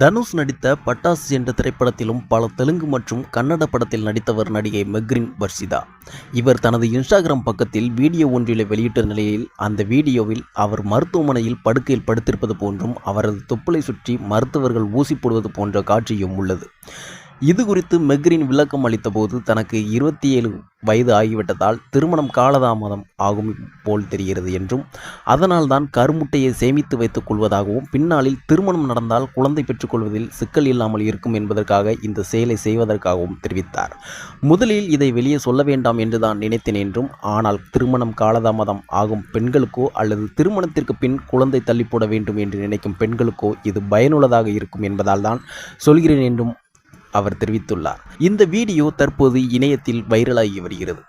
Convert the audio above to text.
தனுஷ் நடித்த பட்டாசு என்ற திரைப்படத்திலும் பல தெலுங்கு மற்றும் கன்னட படத்தில் நடித்தவர் நடிகை மெக்ரின் வர்ஷிதா இவர் தனது இன்ஸ்டாகிராம் பக்கத்தில் வீடியோ ஒன்றில் வெளியிட்ட நிலையில் அந்த வீடியோவில் அவர் மருத்துவமனையில் படுக்கையில் படுத்திருப்பது போன்றும் அவரது தொப்புளை சுற்றி மருத்துவர்கள் ஊசி போடுவது போன்ற காட்சியும் உள்ளது. இது குறித்து மெக்ரின் விளக்கம் அளித்தபோது தனக்கு இருபத்தி ஏழு வயது ஆகிவிட்டதால் திருமணம் காலதாமதம் ஆகும் போல் தெரிகிறது என்றும் அதனால் தான் கருமுட்டையை சேமித்து வைத்துக் கொள்வதாகவும் பின்னாளில் திருமணம் நடந்தால் குழந்தை பெற்றுக்கொள்வதில் சிக்கல் இல்லாமல் இருக்கும் என்பதற்காக இந்த செயலை செய்வதற்காகவும் தெரிவித்தார். முதலில் இதை வெளியே சொல்ல வேண்டாம் என்று தான் நினைத்தேன் என்றும் ஆனால் திருமணம் காலதாமதம் ஆகும் பெண்களுக்கோ அல்லது திருமணத்திற்கு பின் குழந்தை தள்ளி போட வேண்டும் என்று நினைக்கும் பெண்களுக்கோ இது பயனுள்ளதாக இருக்கும் என்பதால் தான் சொல்கிறேன் என்றும் அவர் தெரிவித்துள்ளார். இந்த வீடியோ தற்போது இணையத்தில் வைரலாகி வருகிறது.